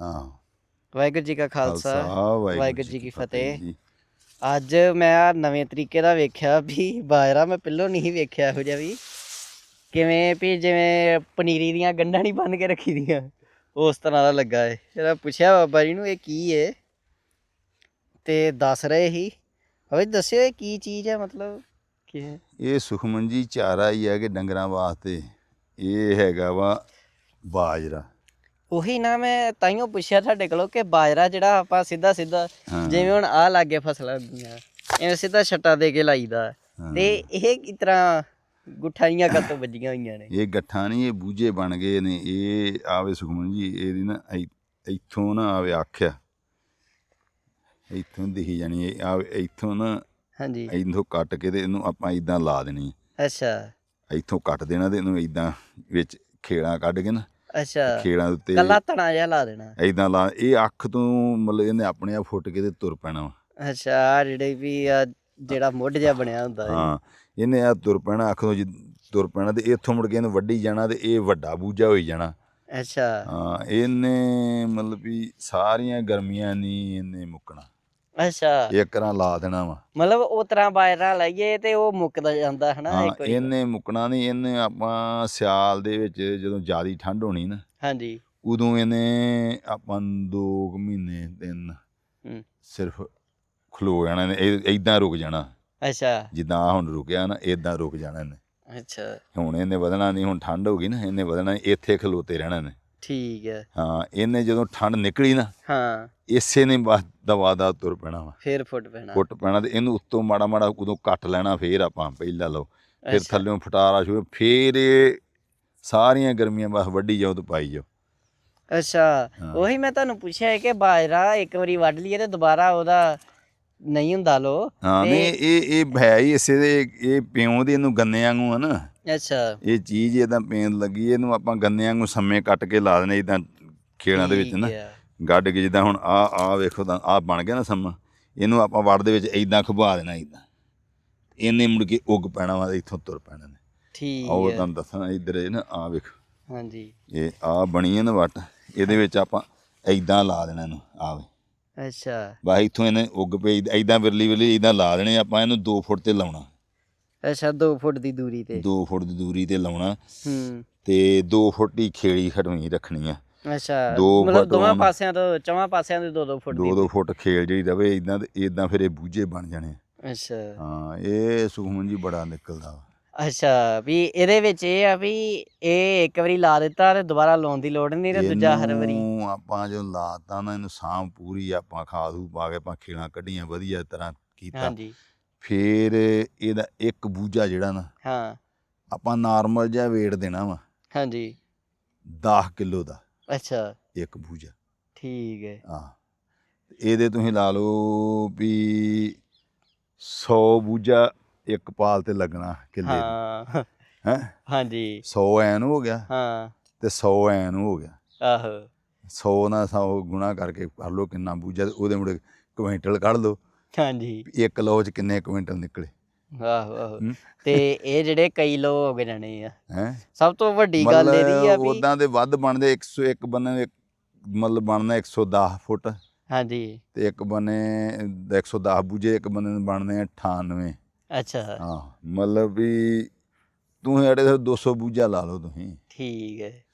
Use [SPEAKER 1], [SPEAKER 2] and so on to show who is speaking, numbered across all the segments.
[SPEAKER 1] ਹਾਂ।
[SPEAKER 2] ਵਾਹਿਗੁਰੂ ਜੀ ਕਾ ਖਾਲਸਾ ਵਾਹਿਗੁਰੂ ਜੀ ਕੀ ਫਤਿਹ। ਅੱਜ ਮੈਂ ਆਹ ਨਵੇਂ ਤਰੀਕੇ ਦਾ ਵੇਖਿਆ ਵੀ ਬਾਜਰਾ ਮੈਂ ਪਹਿਲੋਂ ਨਹੀਂ ਵੇਖਿਆ ਇਹੋ ਜਿਹਾ ਵੀ। ਕਿਵੇਂ ਵੀ ਜਿਵੇਂ ਪਨੀਰੀ ਦੀਆਂ ਗੰਢਾਂ ਨਹੀਂ ਬੰਨ ਕੇ ਰੱਖੀ ਦੀਆਂ। ਉਸ ਤਰ੍ਹਾਂ ਦਾ ਲੱਗਾ ਏ ਜਿਹੜਾ ਪੁੱਛਿਆ ਬਾਬਾ ਜੀ ਨੂੰ ਇਹ ਕੀ ਏ? ਤੇ ਦੱਸ ਰਹੇ ਸੀ। ਹੋਵੇ ਦੱਸਿਓ ਇਹ ਕੀ ਚੀਜ਼ ਹੈ ਮਤਲਬ ਕੀ ਹੈ
[SPEAKER 1] ਇਹ ਸੁਖਮਨ ਜੀ ਚਾਰਾ ਹੀ ਹੈ ਕਿ ਡੰਗਰਾਂ ਵਾਸਤੇ। ਇਹ ਹੈਗਾ ਵਾ ਬਾਜਰਾ।
[SPEAKER 2] ਉਹੀ ਨਾ ਮੈਂ ਤਾਈਓ ਪੁੱਛਿਆ ਤੁਹਾਡੇ ਕੋਲੋਂ ਕਿ ਬਾਜਰਾ ਜਿਹੜਾ ਆਪਾਂ ਸਿੱਧਾ ਸਿੱਧਾ। ਜਿਵੇਂ ਹੁਣ ਆ ਲਾਗੇ ਫਸਲਾਂ ਹੁੰਦੀਆਂ ਐਵੇਂ ਸਿੱਧਾ ਛੱਟਾ ਦੇ ਕੇ ਲਾਈਦਾ। ਤੇ ਇਹ ਕਿਸ ਤਰ੍ਹਾਂ ਗੁੱਠਾਈਆਂ ਕੱਤੋਂ ਵੱਜੀਆਂ ਹੋਈਆਂ ਨੇ?
[SPEAKER 1] ਇਹ ਗੱਠਾਂ ਨਹੀਂ ਇਹ ਬੂਝੇ ਬਣ ਗਏ ਨੇ। ਇਹ ਆਵੇ ਸੁਖਮਨ ਜੀ ਇਹਦੀ ਨਾ ਇੱਥੋਂ ਨਾ ਆਵੇ ਆਖਿਆ ਇੱਥੋਂ ਦਿਖੀ ਜਾਣੀ ਇਹ ਆਵੇ ਇੱਥੋਂ ਨਾ
[SPEAKER 2] ਹਾਂਜੀ।
[SPEAKER 1] ਇੱਥੋਂ ਕੱਟ ਕੇ ਤੇ ਇਹਨੂੰ ਆਪਾਂ ਇਦਾਂ ਲਾ ਦੇਣੀ
[SPEAKER 2] ਅੱਛਾ।
[SPEAKER 1] ਇੱਥੋਂ ਕੱਟ ਦੇਣਾ ਤੇ ਇਹਨੂੰ ਇਦਾਂ ਵਿੱਚ ਖੇੜਾ ਕੱਢ ਕੇ ਨਾ
[SPEAKER 2] ਅੱਛਾ
[SPEAKER 1] ਖੇੜਾਂ ਦੇ ਉੱਤੇ
[SPEAKER 2] ਕੱਲਾ ਤਣਾ ਜਿਹਾ ਲਾ ਦੇਣਾ।
[SPEAKER 1] ਇਦਾਂ ਲਾ ਇਹ ਅੱਖ ਤੋਂ ਮਤਲਬ ਇਹਨੇ ਆਪਣੇ ਆਪ ਫੁੱਟ ਕੇ ਤੇ ਤੁਰ ਪੈਣਾ ਵਾ।
[SPEAKER 2] ਅੱਛਾ ਆਹ ਜਿਹੜੇ ਵੀ ਆ ਜਿਹੜਾ ਮੁੱਢ ਜਿਹਾ ਬਣਿਆ ਹੁੰਦਾ ਹੈ
[SPEAKER 1] ਹਾਂ ਇਹਨੇ ਆ ਤੁਰ ਪੈਣਾ ਅੱਖ ਤੋਂ ਜਿ- ਤੁਰ ਪੈਣਾ ਤੇ ਇੱਥੋਂ ਮੁੜ ਕੇ ਇਹਨੂੰ ਵੱਢੀ ਜਾਣਾ ਤੇ ਇਹ ਵੱਡਾ ਬੂਝਾ ਹੋਈ ਜਾਣਾ।
[SPEAKER 2] ਅੱਛਾ।
[SPEAKER 1] ਹਾਂ ਇਹਨੇ ਮਤਲਬ ਵੀ ਸਾਰੀਆਂ ਗਰਮੀਆਂ ਨਹੀਂ ਇਹਨੇ ਮੁੱਕਣਾ।
[SPEAKER 2] ਅੱਛਾ।
[SPEAKER 1] ਇੱਕ ਰਾਂ ਲਾ ਦੇਣਾ ਵਾ।
[SPEAKER 2] ਮਤਲਬ ਉਹ ਤਰ੍ਹਾਂ ਬਾਜਰਾ ਲਾਈਏ ਤੇ ਉਹ ਮੁੱਕਦਾ ਜਾਂਦਾ ਹਨਾ
[SPEAKER 1] ਹਾਂ
[SPEAKER 2] ਵਾਰੀ।
[SPEAKER 1] ਇਹਨੇ ਮੁੱਕਣਾ ਨਹੀਂ ਇਹਨੇ ਆਪਾਂ ਸਿਆਲ ਦੇ ਵਿੱਚ ਜਦੋਂ ਜ਼ਿਆਦੀ ਠੰਡ ਹੋਣੀ ਨਾ
[SPEAKER 2] ਹਾਂਜੀ।
[SPEAKER 1] ਉਦੋਂ ਇਹਨੇ ਆਪਾਂ ਨੂੰ ਦੋ ਕੁ ਮਹੀਨੇ ਤਿੰਨ
[SPEAKER 2] ਹੂੰ।
[SPEAKER 1] ਸਿਰਫ ਖਲੋ ਜਾਣਾ ਨੇ ਇਹ ਇਦਾਂ ਰੁਕ ਜਾਣਾ।
[SPEAKER 2] ਅੱਛਾ।
[SPEAKER 1] ਜਿੱਦਾਂ ਆਹ ਹੁਣ ਰੁਕਿਆ ਨਾ ਇਦਾਂ ਰੁਕ ਜਾਣਾ ਇਹਨੇ।
[SPEAKER 2] ਅੱਛਾ।
[SPEAKER 1] ਹੁਣ ਇਹਨੇ ਵਧਣਾ ਨਹੀਂ ਹੁਣ ਠੰਡ ਹੋ ਗਈ ਨਾ ਇਹਨੇ ਵਧਣਾ ਨੀ, ਇੱਥੇ ਖਲੋਤੇ ਰਹਿਣਾ ਨੇ
[SPEAKER 2] ਠੀਕ ਹੈ।
[SPEAKER 1] ਹਾਂ ਇਹਨੇ ਜਦੋਂ ਠੰਡ ਨਿਕਲੀ ਨਾ
[SPEAKER 2] ਹਾਂ।
[SPEAKER 1] ਇਸੇ ਨੇ ਬਸ ਦਵਾ ਦਾ ਤੁਰ ਪੈਣਾ ਵਾ।
[SPEAKER 2] ਫੇਰ ਫੁੱਟ ਪੈਣਾ।
[SPEAKER 1] ਫੁੱਟ ਪੈਣਾ ਤੇ ਇਹਨੂੰ ਉੱਤੋਂ ਮਾੜਾ ਮਾੜਾ ਉਦੋਂ ਕੱਟ ਲੈਣਾ ਫੇਰ ਆਪਾਂ ਪਹਿਲਾਂ ਲਓ। ਫਿਰ। ਥੱਲੇੋਂ ਫਟਾਰਾ ਸ਼ੁਰੂ ਫੇਰ ਇਹ ਸਾਰੀਆਂ ਗਰਮੀਆਂ ਬਸ ਵੱਢੀ ਜਾਓ ਤੇ ਪਾਈ ਜਾਓ।
[SPEAKER 2] ਅੱਛਾ। ਉਹੀ ਮੈਂ ਤੁਹਾਨੂੰ ਪੁੱਛਿਆ ਕਿ ਬਾਜਰਾ ਇੱਕ ਵਾਰੀ ਵੱਢ ਲਈਏ ਤੇ ਦੁਬਾਰਾ ਉਹਦਾ ਨਹੀਂ ਹੁੰਦਾ ਲੋ।
[SPEAKER 1] ਹਾਂ ਨਹੀਂ ਇਹ ਇਹ ਹੈ ਹੀ ਇਸੇ ਦੇ ਇਹ ਪਿਓ ਦੇ ਇਹਨੂੰ ਗੰਨੇ ਵਾਂਗੂ ਆ ਨਾ
[SPEAKER 2] ਅੱਛਾ।
[SPEAKER 1] ਇਹ ਚੀਜ਼ ਇਹਦਾ ਪੇਨ ਲੱਗੀ ਇਹਨੂੰ ਆਪਾਂ ਗੰਨੇ ਵਾਂਗੂ ਸੰਮੇ ਕੱਟ ਕੇ ਲਾ ਦੇਣੇ ਇਦਾਂ ਖੇੜਾਂ ਦੇ ਵਿੱਚ ਨਾ। ਗੱਡ ਕੇ ਜਿੱਦਾਂ ਹੁਣ ਆ ਆ ਵੇਖੋ ਤਾਂ ਆ ਬਣ ਗਿਆ ਨਾ ਸੰਮਾ। ਇਹਨੂੰ ਆਪਾਂ ਵੜ ਦੇ ਵਿੱਚ ਇਦਾਂ ਖੁਬਾ ਦੇਣਾ ਇਦਾਂ ਇਹਨੇ ਮੁੜ ਕੇ ਉੱਗ ਪੈਣਾ ਵਾ ਇੱਥੋਂ ਤੁਰ ਪੈਣਾ ਨੇ।
[SPEAKER 2] ਠੀਕ ਹੈ
[SPEAKER 1] ਤੁਹਾਨੂੰ ਦੱਸਣਾ ਇੱਧਰ ਇਹ ਨਾ ਆ ਵੇਖ।
[SPEAKER 2] ਹਾਂਜੀ।
[SPEAKER 1] ਇਹ ਆ ਬਣੀ ਹੈ ਨਾ ਵੱਟ ਇਹਦੇ ਵਿੱਚ ਆਪਾਂ ਇਦਾਂ ਲਾ ਦੇਣਾ ਇਹਨੂੰ ਆਵੇ
[SPEAKER 2] ਅੱਛਾ।
[SPEAKER 1] ਬਸ ਇੱਥੋਂ ਇਹਨੇ ਉੱਗ ਪਈ ਇਦਾਂ ਵਿਰਲੀ ਵਿਰਲੀ ਇਦਾਂ ਲਾ ਦੇਣੇ ਆਪਾਂ ਇਹਨੂੰ 2 ਫੁੱਟ ਤੇ ਲਾਉਣਾ।
[SPEAKER 2] ਅੱਛਾ 2 ਫੁੱਟ ਦੀ ਦੂਰੀ ਤੇ।
[SPEAKER 1] 2 ਫੁੱਟ ਦੀ ਦੂਰੀ ਤੇ ਲਾਉਣਾ।
[SPEAKER 2] ਹੂੰ।
[SPEAKER 1] ਤੇ 2 ਫੁੱਟ ਦੀ ਖੇੜੀ ਖੜਵੀਂ ਰੱਖਣੀ ਆ।
[SPEAKER 2] ਅੱਛਾ ਮਤਲਬ ਦੋਵਾਂ। ਪਾਸਿਆਂ ਤੋਂ ਚੌਵਾਂ ਪਾਸਿਆਂ ਦੇ 2-2 ਫੁੱਟ ਦੀ।
[SPEAKER 1] 2-2 ਫੁੱਟ ਖੇਲ ਜਿਹੜੀ ਰਵੇ ਇਦਾਂ ਇਦਾਂ ਫਿਰ ਇਹ ਬੂਝੇ ਬਣ ਜਾਣੇ
[SPEAKER 2] ਅੱਛਾ।
[SPEAKER 1] ਹਾਂ ਇਹ ਸੁਖਮਨ ਜੀ ਬੜਾ ਨਿਕਲਦਾ ਵਾ।
[SPEAKER 2] ਅੱਛਾ ਵੀ ਇਹਦੇ ਵਿੱਚ ਇਹ ਆ ਵੀ ਇਹ ਇੱਕ ਵਾਰੀ ਲਾ ਦਿੱਤਾ ਤੇ ਦੁਬਾਰਾ ਲਾਉਣ ਦੀ ਲੋੜ ਨਹੀਂ ਤੇ ਦੂਜਾ ਹਰ ਵਾਰੀ।
[SPEAKER 1] ਆਪਾਂ ਜੋ ਲਾਤਾ ਨਾ ਇਹਨੂੰ ਪੂਰੀ ਆਪਾਂ ਖਾਦੂ ਪਾ ਕੇ ਆਪਾਂ ਖੇਲਾਂ ਕੱਢੀਆਂ ਵਧੀਆ ਤਰ੍ਹਾਂ ਕੀਤਾ।
[SPEAKER 2] ਹਾਂਜੀ।
[SPEAKER 1] ਫੇਰ ਇਹਦਾ ਇੱਕ ਬੂਝਾ ਜਿਹੜਾ ਨਾ
[SPEAKER 2] ਹਾਂ।
[SPEAKER 1] ਆਪਾਂ ਨਾਰਮਲ ਜਿਹਾ weight ਦੇਣਾ ਵਾ।
[SPEAKER 2] ਹਾਂਜੀ।
[SPEAKER 1] 10 ਕਿਲੋ ਦਾ
[SPEAKER 2] ਅੱਛਾ।
[SPEAKER 1] ਇੱਕ ਬੂਝਾ।
[SPEAKER 2] ਠੀਕ ਹੈ।
[SPEAKER 1] ਆ ਇਹਦੇ ਤੁਸੀਂ ਲਾ ਲਓ ਵੀ 100 ਬੂਝਾ ਇੱਕ ਪਾਲ ਤੇ ਲੱਗਣਾ ਕਿੱਲੇ
[SPEAKER 2] ਹਾਂ।
[SPEAKER 1] ਹੈ?
[SPEAKER 2] ਹਾਂਜੀ।
[SPEAKER 1] 100 ਐਨ ਹੋ ਗਿਆ।
[SPEAKER 2] ਹਾਂ।
[SPEAKER 1] ਤੇ 100 ਐਨ ਹੋ ਗਿਆ।
[SPEAKER 2] ਆਹੋ।
[SPEAKER 1] 100 ਨਾਲ 100 ਗੁਣਾ ਕਰਕੇ ਕਰ ਲਓ ਕਿੰਨਾ ਬੂਝਾ ਉਹਦੇ ਮੁੜੇ ਕੁਇੰਟਲ ਕੱਢ ਲਓ।
[SPEAKER 2] ਹਾਂਜੀ।
[SPEAKER 1] ਵੀ ਇੱਕ ਲੋ ਚ ਕਿੰਨੇ ਕੁਇੰਟਲ ਨਿਕਲੇ।
[SPEAKER 2] ਆਹੋ ਆਹੋ
[SPEAKER 1] ਹੂੰ।
[SPEAKER 2] ਤੇ ਇਹ ਜਿਹੜੇ ਕਈ ਲੋ ਹੋ ਗਏ ਜਾਣੇ ਆ।
[SPEAKER 1] ਹੈ?
[SPEAKER 2] ਸਭ ਤੋਂ ਵੱਡੀ ਗੱਲ ਇਹਦੀ ਆ ਵੀ
[SPEAKER 1] ਉਦਾਂ ਦੇ ਵੱਧ ਬਣਦੇ 101 ਬੰਨੇ ਇੱਕ ਮਤਲਬ ਬਣਨਾ 110 ਫੁੱਟ।
[SPEAKER 2] ਹਾਂਜੀ।
[SPEAKER 1] ਤੇ ਇੱਕ ਬੰਨੇ 110 ਬੂਝੇ ਇੱਕ ਬੰਨੇ ਨੂੰ ਬਣਨੇ ਆ 98
[SPEAKER 2] ਅੱਛਾ।
[SPEAKER 1] ਹਾਂ ਮਤਲਬ ਵੀ ਤੂੰ ਜਿਹੜੇ 200 ਬੂਝਾ ਲਾ ਲਓ ਤੁਸੀਂ।
[SPEAKER 2] ਠੀਕ ਹੂੰ।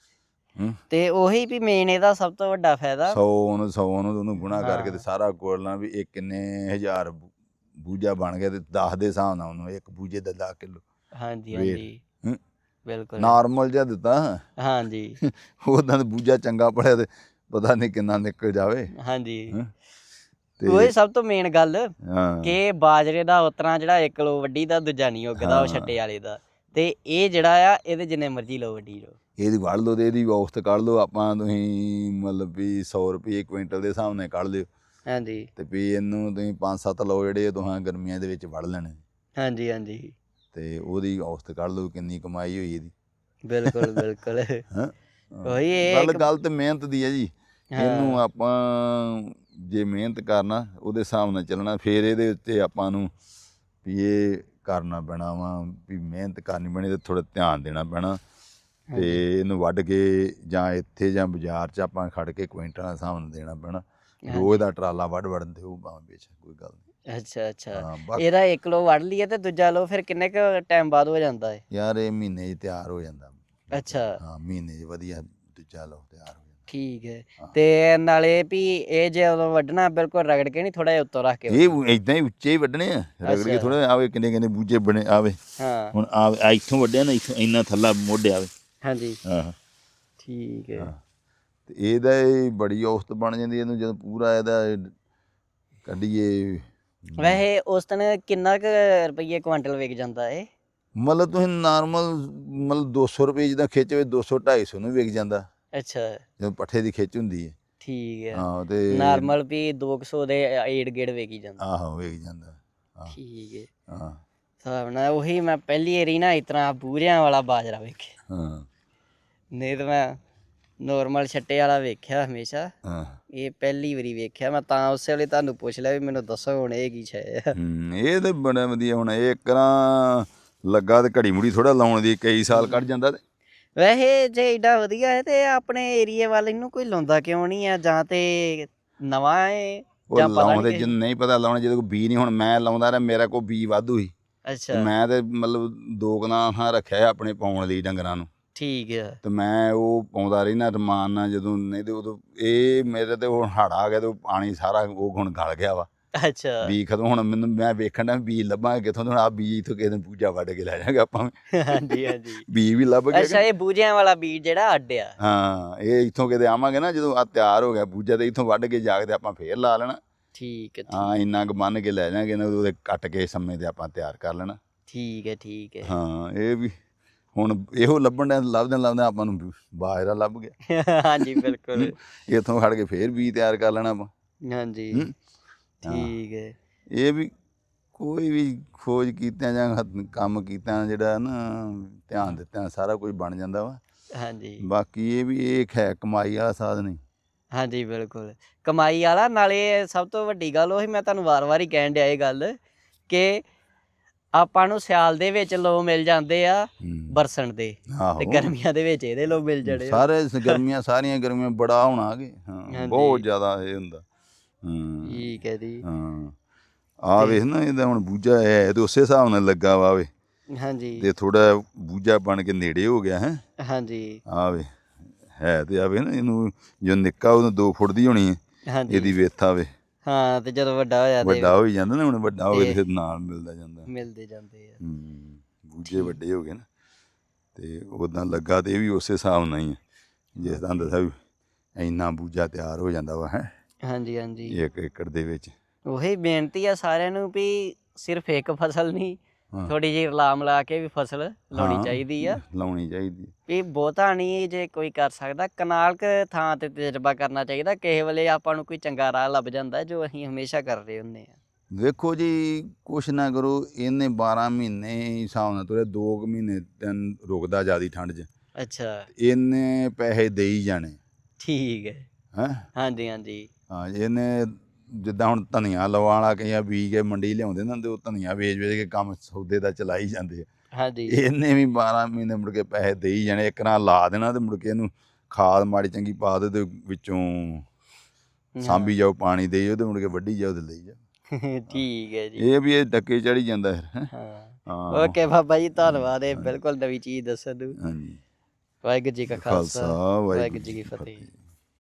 [SPEAKER 2] ਤੇ ਉਹੀ ਵੀ ਮੇਨ ਇਹਦਾ ਸਭ ਤੋਂ ਵੱਡਾ ਫਾਇਦਾ।
[SPEAKER 1] 100 ਉਹਨੂੰ 100 ਉਹਨੂੰ ਉਹਨੂੰ ਗੁਣਾ ਕਰਕੇ ਤੇ। ਸਾਰਾ ਕੋਲਣਾ ਵੀ ਇਹ ਕਿੰਨੇ ਹਜ਼ਾਰ ਬੂ- ਬੂਝਾ ਬਣ ਗਿਆ ਤੇ 10 ਦੇ ਹਿਸਾਬ ਨਾਲ ਉਹਨੂੰ ਇੱਕ ਬੂਝੇ ਦਾ 10 ਕਿਲੋ।
[SPEAKER 2] ਹਾਂਜੀ ਹਾਂਜੀ। ਬਿਲਕੁਲ।
[SPEAKER 1] ਨਾਰਮਲ ਜਿਹਾ ਦਿੱਤਾ।
[SPEAKER 2] ਹਾਂਜੀ।
[SPEAKER 1] ਉਹਦਾਂ ਤੇ ਬੂਝਾ ਚੰਗਾ ਪੜਿਆ ਤੇ ਪਤਾ ਨਹੀਂ ਕਿੰਨਾ ਨਿਕਲ ਜਾਵੇ।
[SPEAKER 2] ਹਾਂਜੀ।
[SPEAKER 1] ਹੈਂ?
[SPEAKER 2] ਉਹੀ ਸਭ ਤੋਂ ਮੇਨ ਗੱਲ ਕਿ ਬਾਜਰੇ ਦਾ ਉਤਰਾ ਜਿਹੜਾ 1 ਕਿਲੋ ਵੱਡੀ ਦਾ ਦੂਜਾ ਨਹੀਂ ਉੱਗਦਾ ਉਹ। ਛੱਟੇ ਵਾਲੇ ਦਾ। ਤੇ ਇਹ ਜਿਹੜਾ ਆ ਇਹਦੇ ਜਿੰਨੇ ਮਰਜ਼ੀ ਲਓ ਵੱਡੀ ਲਓ
[SPEAKER 1] ਇਹਦੀ ਵੜ ਲਓ ਤੇ ਇਹਦੀ ਔਸਤ ਕੱਢ ਲਓ ਆਪਾਂ ਤੁਸੀਂ ਮਤਲਬ ਵੀ 100 ਰੁਪਏ ਕੁਇੰਟਲ ਦੇ ਹਿਸਾਬ ਨਾਲ ਕੱਢ ਲਿਓ।
[SPEAKER 2] ਹਾਂਜੀ।
[SPEAKER 1] ਤੇ ਵੀ ਇਹਨੂੰ ਤੁਸੀਂ 5-7 ਲਓ ਜਿਹੜੇ ਤੁਹਾਂ ਗਰਮੀਆਂ ਦੇ ਵਿੱਚ ਵੜ ਲੈਣੇ।
[SPEAKER 2] ਹਾਂਜੀ ਹਾਂਜੀ।
[SPEAKER 1] ਤੇ ਉਹਦੀ ਔਸਤ ਕੱਢ ਲਓ ਕਿੰਨੀ ਕਮਾਈ ਹੋਈ ਇਹਦੀ।
[SPEAKER 2] ਬਿਲਕੁਲ ਬਿਲਕੁਲ।
[SPEAKER 1] ਹਾਂ।
[SPEAKER 2] ਉਹੀ ਇਹ
[SPEAKER 1] ਗੱਲ ਗੱਲ ਤੇ ਮਿਹਨਤ ਦੀ ਹੈ ਜੀ। ਇਹਨੂੰ ਆਪਾਂ ਜੇ ਮਿਹਨਤ ਕਰਨਾ ਉਹਦੇ ਹਿਸਾਬ ਨਾਲ ਚੱਲਣਾ ਫਿਰ ਇਹਦੇ ਉੱਤੇ ਆਪਾਂ ਨੂੰ ਵੀ ਇਹ ਕਰਨਾ ਪੈਣਾ ਵਾ ਵੀ ਮਿਹਨਤ ਕਰਨੀ ਪੈਣੀ ਤੇ ਥੋੜਾ ਧਿਆਨ ਦੇਣਾ ਪੈਣਾ। ਤੇ ਇਹਨੂੰ ਵੱਢ ਕੇ ਜਾਂ ਇੱਥੇ ਜਾਂ ਬਾਜ਼ਾਰ 'ਚ ਆਪਾਂ ਖੜ ਕੇ ਕੁਇੰਟਲਾਂ ਦਾ ਹਿਸਾਬ ਨਾਲ ਦੇਣਾ ਪੈਣਾ। ਰੋਜ਼ ਦਾ ਟਰਾਲਾ ਵੱਢ ਵੱਢ ਤੇ ਉਹ ਭਾਵੇਂ ਵੇਚ ਕੋਈ ਗੱਲ ਨਹੀਂ।
[SPEAKER 2] ਅੱਛਾ ਅੱਛਾ। ਇਹਦਾ ਇੱਕ ਕਿਲੋ ਵੱਢ ਲਈਏ ਤੇ ਦੂਜਾ ਲੋ ਫਿਰ ਕਿੰਨੇ ਕ ਟਾਈਮ ਬਾਅਦ ਹੋ ਜਾਂਦਾ ਹੈ
[SPEAKER 1] ਯਾਰ ਇਹ ਮਹੀਨੇ 'ਚ ਤਿਆਰ ਹੋ ਜਾਂਦਾ।
[SPEAKER 2] ਅੱਛਾ।
[SPEAKER 1] ਹਾਂ ਮਹੀਨੇ 'ਚ ਵਧੀਆ ਦੂਜਾ ਲਓ ਤਿਆਰ ਹੋ ਜਾਂਦਾ।
[SPEAKER 2] ਠੀਕ ਹੈ। ਤੇ ਨਾਲੇ ਵੀ ਇਹ ਜੇ ਵੱਢਣਾ ਬਿਲਕੁਲ ਰਗੜ ਕੇ ਨਹੀਂ ਥੋੜਾ ਜਿਹਾ ਉੱਤੋਂ ਰੱਖ ਕੇ
[SPEAKER 1] ਇਹ ਇਦਾਂ ਹੀ ਉੱਚੇ ਹੀ ਵੱਢਣੇ ਆ। ਰਗੜ ਕੇ। ਥੋੜਾ ਆਵੇ ਕਿੰਨੇ ਕਿੰਨੇ ਬੂਝੇ ਬਣੇ ਆਵੇ।
[SPEAKER 2] ਹਾਂ।
[SPEAKER 1] ਹੁਣ ਆ ਆ ਇੱਥੋਂ ਵੱਢਿਆ ਨਾ ਇੱਥੋਂ ਇੰਨਾ ਥੱਲਾ ਮੋਢੇ ਆਵੇ।
[SPEAKER 2] ਹਾਂਜੀ।
[SPEAKER 1] ਹਾਂ
[SPEAKER 2] ਠੀਕ ਹੈ।
[SPEAKER 1] ਤੇ ਇਹਦਾ ਇਹ ਬੜੀ ਔਸਤ ਬਣ ਜਾਂਦੀ ਇਹਨੂੰ ਜਦੋਂ ਪੂਰਾ ਇਹਦਾ ਇਹ ਕੱਢੀਏ।
[SPEAKER 2] ਵੈਸੇ ਉਸ ਦਿਨ ਕਿੰਨਾ ਕੁ ਰੁਪਈਏ ਕੁਆਂਟਲ ਵਿਕ ਜਾਂਦਾ ਏ
[SPEAKER 1] ਮਤਲਬ ਤੁਸੀਂ ਨਾਰਮਲ ਮਤਲਬ 200 ਰੁਪਏ ਜਿਹਦਾ ਖਿੱਚ ਹੋਵੇ 200 250 ਨੂੰ ਵਿਕ ਜਾਂਦਾ।
[SPEAKER 2] ਅੱਛਾ।
[SPEAKER 1] ਜਦੋਂ ਪੱਠੇ ਦੀ ਖਿੱਚ ਹੁੰਦੀ ਹੈ।
[SPEAKER 2] ਠੀਕ ਹੈ।
[SPEAKER 1] ਹਾਂ ਤੇ
[SPEAKER 2] ਨਾਰਮਲ ਵੀ 200 ਦੇ ਏੜ ਗੇੜ ਵਿਕੀ ਜਾਂਦਾ।
[SPEAKER 1] ਆਹੋ ਵਿਕ ਜਾਂਦਾ।
[SPEAKER 2] ਠੀਕ ਹੈ।
[SPEAKER 1] ਹਾਂ।
[SPEAKER 2] ਨਾਲ ਉਹੀ ਮੈਂ ਪਹਿਲੀ ਏਰੀ ਨਾ ਇਤਨਾ ਬੂਰਿਆਂ ਵਾਲਾ ਬਾਜਰਾ ਵੇਖਿਆ।
[SPEAKER 1] ਹਾਂ।
[SPEAKER 2] ਨਹੀਂ ਤਾਂ ਮੈਂ ਨੋਰਮਲ ਛੱਟੇ ਵਾਲਾ ਵੇਖਿਆ ਹਮੇਸ਼ਾ।
[SPEAKER 1] ਹਾਂ।
[SPEAKER 2] ਇਹ ਪਹਿਲੀ ਵਾਰੀ ਵੇਖਿਆ। ਮੈਂ ਤਾਂ ਉਸੇ ਵੇਲੇ ਤੁਹਾਨੂੰ ਪੁੱਛ ਲਿਆ ਵੀ ਮੈਨੂੰ ਦੱਸੋ ਹੁਣ ਇਹ ਕੀ ਹੂੰ,
[SPEAKER 1] ਇਹ ਤੇ ਬੜਾ ਵਧੀਆ ਹੁਣ ਇਹ ਕਰਾਂ ਲੱਗਾ ਤੇ ਘੜੀ ਮੁੜੀ ਥੋੜਾ ਲਾਉਣ ਦੀ ਕਈ ਸਾਲ ਕੱਢ ਜਾਂਦਾ ਤੇ।
[SPEAKER 2] ਵੈਸੇ ਜੇ ਏਡਾ ਵਧੀਆ ਹੈ ਤੇ ਆਪਣੇ ਏਰੀਏ ਵੱਲ ਇਹਨੂੰ ਕੋਈ ਲਾਉਂਦਾ ਕਿਉਂ ਨਹੀਂ ਆ? ਜਾਂ ਤੇ ਨਵਾਂ ਹੈ
[SPEAKER 1] ਉਹ
[SPEAKER 2] ਜਾਂ ਪਤਾ
[SPEAKER 1] ਲਾਉਂਦੇ
[SPEAKER 2] ਨਹੀਂ
[SPEAKER 1] ਜਿੰਨ ਨਹੀਂ ਪਤਾ ਲਾਉਣਾ ਜਦੋਂ ਕੋਈ ਬੀ ਨਹੀਂ ਹੁਣ ਮੈਂ ਲਾਉਂਦਾ ਰਿਹਾ ਮੇਰਾ ਕੋਈ ਬੀ ਵਾਧੂ ਸੀ। ਤੇ
[SPEAKER 2] ਅੱਛਾ।
[SPEAKER 1] ਮੈਂ ਤੇ ਮਤਲਬ ਦੋ ਕਨਾ ਹਾਂ ਰੱਖਿਆ ਆਪਣੇ ਪਾਉਣ ਲਈ ਡੰਗਰਾਂ ਨੂੰ।
[SPEAKER 2] ਠੀਕ ਹੈ
[SPEAKER 1] ਤੇ ਮੈਂ ਉਹ ਪਾਉਂਦਾ ਰਹਿਣਾ ਰਮਾਨ ਨਾਲ ਜਦੋਂ ਨਹੀਂ ਤੇ ਉਦੋਂ ਇਹ ਮੇਰੇ ਤੇ ਹੁਣ ਹੜ ਆ ਗਿਆ ਤੇ ਉਹ ਪਾਣੀ ਸਾਰਾ ਉਹ ਹੁਣ ਗਲ ਗਿਆ ਵਾ।
[SPEAKER 2] ਅੱਛਾ।
[SPEAKER 1] ਬੀ ਖਤਮ ਹੁਣ ਮੈਨੂੰ ਮੈਂ ਵੇਖਣ ਦਾ ਬੀ ਲੱਭਾਂ ਕਿੱਥੋਂ ਤੋਂ ਹੁਣ ਆ ਬੀ ਇਥੋਂ ਕਿਸੇ ਦਿਨ ਪੂਜਾ ਵੱਢ ਕੇ ਲੈ ਜਾਾਂਗੇ ਆਪਾਂ
[SPEAKER 2] ਹਾਂਜੀ ਹਾਂਜੀ।
[SPEAKER 1] ਬੀ ਵੀ ਲੱਭ ਗਿਆ
[SPEAKER 2] ਅੱਛਾ ਇਹ ਬੂਝਿਆਂ ਵਾਲਾ ਬੀਜ ਜਿਹੜਾ ਅੱਡ ਆ।
[SPEAKER 1] ਹਾਂ ਇਹ ਇੱਥੋਂ ਕਿਤੇ ਆਵਾਂਗੇ ਨਾ ਜਦੋਂ ਆ ਤਿਆਰ ਹੋ ਗਿਆ ਪੂਜਾ ਤੇ ਇੱਥੋਂ ਵੱਢ ਕੇ ਜਾ ਕੇ ਆਪਾਂ ਫੇਰ ਲਾ ਲੈਣਾ।
[SPEAKER 2] ਠੀਕ ਹੈ
[SPEAKER 1] ਹਾਂ ਇੰਨਾ ਕੁ ਬੰਨ ਕੇ ਲੈ ਜਾਾਂਗੇ ਨਾ ਉਹਦੇ ਕੱਟ ਕੇ ਸਮੇਂ ਤੇ ਆਪਾਂ ਤਿਆਰ ਕਰ ਲੈਣਾ।
[SPEAKER 2] ਠੀਕ ਹੈ ਠੀਕ ਹੈ
[SPEAKER 1] ਹਾਂ ਇਹ ਵੀ ਹੁਣ ਇਹੋ ਲੱਭਣ ਦਾ ਲੱਭਦੇ ਲੱਭਦੇ ਆਪਾਂ ਨੂੰ ਬਾਜਰਾ ਲੱਭ ਗਿਆ।
[SPEAKER 2] ਹਾਂਜੀ ਬਿਲਕੁਲ।
[SPEAKER 1] ਇੱਥੋਂ ਖੜ ਕੇ ਫੇਰ ਬੀ ਤਿਆਰ ਕਰ ਲੈਣਾ ਆਪਾਂ।
[SPEAKER 2] ਹਾਂਜੀ। ਠੀਕ ਹੈ।
[SPEAKER 1] ਇਹ ਵੀ ਕੋਈ ਵੀ ਖੋਜ ਕੀਤਿਆਂ ਜਾਂ ਕੰਮ ਕੀਤਿਆਂ ਜਿਹੜਾ ਨਾ ਧਿਆਨ ਦਿੱਤਿਆਂ ਸਾਰਾ ਕੁਝ ਬਣ ਜਾਂਦਾ ਵਾ।
[SPEAKER 2] ਹਾਂਜੀ।
[SPEAKER 1] ਬਾਕੀ ਇਹ ਵੀ ਇਹ ਹੈ ਕਮਾਈ ਵਾਲਾ ਸਾਧਨ ਹੀ।
[SPEAKER 2] ਹਾਂਜੀ ਬਿਲਕੁਲ। ਕਮਾਈ ਵਾਲਾ ਨਾਲੇ ਸਭ ਤੋਂ ਵੱਡੀ ਗੱਲ ਉਹੀ ਮੈਂ ਤੁਹਾਨੂੰ ਵਾਰ-ਵਾਰ ਹੀ ਕਹਿਣ ਡਿਆ ਇਹ ਗੱਲ ਕਿ ਆਪਾਂ ਨੂੰ ਸਿਆਲ ਦੇ ਵਿੱਚ ਲੋ ਮਿਲ ਜਾਂਦੇ ਆ। ਬਰਸਣ ਦੇ ਤੇ ਗਰਮੀਆਂ ਦੇ ਵਿੱਚ ਇਹਦੇ ਲੋ ਮਿਲ ਜੜੇ
[SPEAKER 1] ਸਾਰੇ ਗਰਮੀਆਂ ਸਾਰੀਆਂ ਗਰਮੀਆਂ ਬੜਾ ਹੋਣਾ ਹਾਂ
[SPEAKER 2] ਹਾਂਜੀ।
[SPEAKER 1] ਬਹੁਤ ਜ਼ਿਆਦਾ ਇਹ ਹੁੰਦਾ। ਹਾਂ।
[SPEAKER 2] ਠੀਕ ਹੈ ਜੀ।
[SPEAKER 1] ਹਾਂ। ਆ ਵੇਖ ਨਾ ਇਹਦਾ ਹੁਣ ਬੂਝਾ ਹੈ ਤੇ ਉਸੇ ਹਿਸਾਬ ਨਾਲ ਲੱਗਾ ਵਾ ਵੇ।
[SPEAKER 2] ਹਾਂਜੀ।
[SPEAKER 1] ਤੇ ਥੋੜਾ ਬੂਝਾ ਬਣ ਕੇ ਨੇੜੇ ਹੋ ਗਿਆ ਹੈ।
[SPEAKER 2] ਹਾਂਜੀ।
[SPEAKER 1] ਆ ਵੇ ਹੈ ਤੇ ਆਵੇ ਨਾ ਇਹਨੂੰ ਜੋ ਨਿੱਕਾ ਉਹਨੂੰ 2 ਫੁੱਟ ਦੀ ਹੋਣੀ ਹੈ। ਇਹਦੀ ਵਿੱਥ ਆਵੇ
[SPEAKER 2] ਹਾਂ ਤੇ ਜਦੋਂ ਵੱਡਾ ਹੋ ਜਾਂਦਾ
[SPEAKER 1] ਵੱਡਾ ਹੋ ਹੀ ਜਾਂਦਾ ਨਾ ਹੁਣ ਵੱਡਾ ਹੋਵੇ
[SPEAKER 2] ਤੇ-
[SPEAKER 1] ਤੇ ਫਿਰ ਨਾਲ ਮਿਲਦਾ ਜਾਂਦਾ।
[SPEAKER 2] ਮਿਲਦੇ ਜਾਂਦੇ ਆ।
[SPEAKER 1] ਹੂੰ ਬੂਝੇ ਵੱਡੇ ਹੋ ਗਏ ਨਾ ਤੇ ਉਦਾਂ ਲੱਗਾ ਤੇ ਇਹ ਵੀ ਉਸੇ ਹਿਸਾਬ ਨਾਲ ਹੀ ਹੈ ਜਿਸ ਤਰ੍ਹਾਂ ਦੱਸਿਆ ਵੀ ਇੰਨਾ ਬੂਝਾ ਤਿਆਰ ਹੋ ਜਾਂਦਾ ਵਾ ਹੈ?
[SPEAKER 2] ਹਾਂਜੀ ਹਾਂਜੀ।
[SPEAKER 1] ਇੱਕ ਏਕੜ ਦੇ ਵਿੱਚ।
[SPEAKER 2] ਉਹੀ ਬੇਨਤੀ ਆ ਸਾਰਿਆਂ ਨੂੰ ਵੀ ਸਿਰਫ ਇੱਕ ਫਸਲ ਨਹੀਂ। ਥੋੜੀ ਜਿਹੀ ਰਲਾ ਮਿਲਾ ਕੇ ਵੀ ਫਸਲ ਲਾਉਣੀ ਚਾਹੀਦੀ ਆ।
[SPEAKER 1] ਲਾਉਣੀ ਚਾਹੀਦੀ
[SPEAKER 2] ਵੀ ਬਹੁਤਾ ਨਹੀਂ ਜੇ ਕੋਈ ਕਰ ਸਕਦਾ ਕਨਾਲ ਕ ਥਾਂ ਤੇ ਤਜਰਬਾ ਕਰਨਾ ਚਾਹੀਦਾ ਕਿਸੇ ਵੇਲੇ ਆਪਾਂ ਨੂੰ ਕੋਈ ਚੰਗਾ ਰਾਹ ਲੱਭ ਜਾਂਦਾ ਜੋ ਅਸੀਂ ਹਮੇਸ਼ਾ ਕਰਦੇ ਹੁੰਦੇ ਆ।
[SPEAKER 1] ਵੇਖੋ ਜੀ ਕੁਛ ਨਾ ਕਰੋ ਇਹਨੇ 12 ਮਹੀਨੇ ਹਿਸਾਬ ਨਾਲ ਤੁਰੇ 2 ਮਹੀਨੇ ਤਿੰਨ ਰੁਕਦਾ ਜਿਆਦੀ ਠੰਡ 'ਚ।
[SPEAKER 2] ਅੱਛਾ।
[SPEAKER 1] ਇਹਨੇ ਪੈਸੇ ਦੇਈ ਜਾਣੇ।
[SPEAKER 2] ਠੀਕ ਹੈ।
[SPEAKER 1] ਹੈ?
[SPEAKER 2] ਹਾਂਜੀ ਹਾਂਜੀ।
[SPEAKER 1] ਹਾਂ ਇਹਨੇ ਜਿੱਦਾਂ ਹੁਣ ਧਨੀਆ ਲਵਾਉਣ ਵਾਲਾ ਕਈਆਂ ਬੀਜ ਕੇ ਮੰਡੀ ਲਿਆਉਂਦੇ ਨਾ ਤੇ ਉਹ ਧਨੀਆ ਵੇਚ ਵੇਚ ਕੇ ਕੰਮ ਸੌਦੇ ਦਾ ਚਲਾਈ ਜਾਂਦੇ ਆ।
[SPEAKER 2] ਹਾਂਜੀ।
[SPEAKER 1] ਇਹਨੇ ਵੀ 12 ਮਹੀਨੇ ਮੁੜ ਕੇ ਪੈਸੇ ਦੇਈ ਜਾਣੇ ਇੱਕ ਨਾਲ ਲਾ ਦੇਣਾ ਤੇ ਮੁੜ ਕੇ ਇਹਨੂੰ ਖਾਦ ਮਾੜੀ ਚੰਗੀ ਪਾ ਦੇ ਤੇ ਵਿੱਚੋਂ ਸਾਂਭੀ ਜਾਓ ਪਾਣੀ ਦੇਈ ਤੇ ਮੁੜ ਕੇ ਵੱਢੀ ਜਾਓ ਤੇ ਲਈ ਜਾਓ।
[SPEAKER 2] ਠੀਕ ਹੈ ਜੀ।
[SPEAKER 1] ਇਹ ਵੀ ਇਹ ਡੱਕੇ ਚੜੀ ਜਾਂਦਾ ਫਿਰ ਹੈਂ।
[SPEAKER 2] ਹਾਂ। ਓਕੇ ਬਾਬਾ ਜੀ ਧੰਨਵਾਦ ਇਹ ਬਿਲਕੁਲ ਨਵੀਂ ਚੀਜ਼ ਦੱਸਣ ਨੂੰ।
[SPEAKER 1] ਹਾਂਜੀ।
[SPEAKER 2] ਵਾਹਿਗੁਰੂ ਜੀ ਕਾ
[SPEAKER 1] ਖਾਲਸਾ
[SPEAKER 2] ਵਾਹਿਗੁਰੂ ਜੀ ਕੀ ਫਤਿਹ।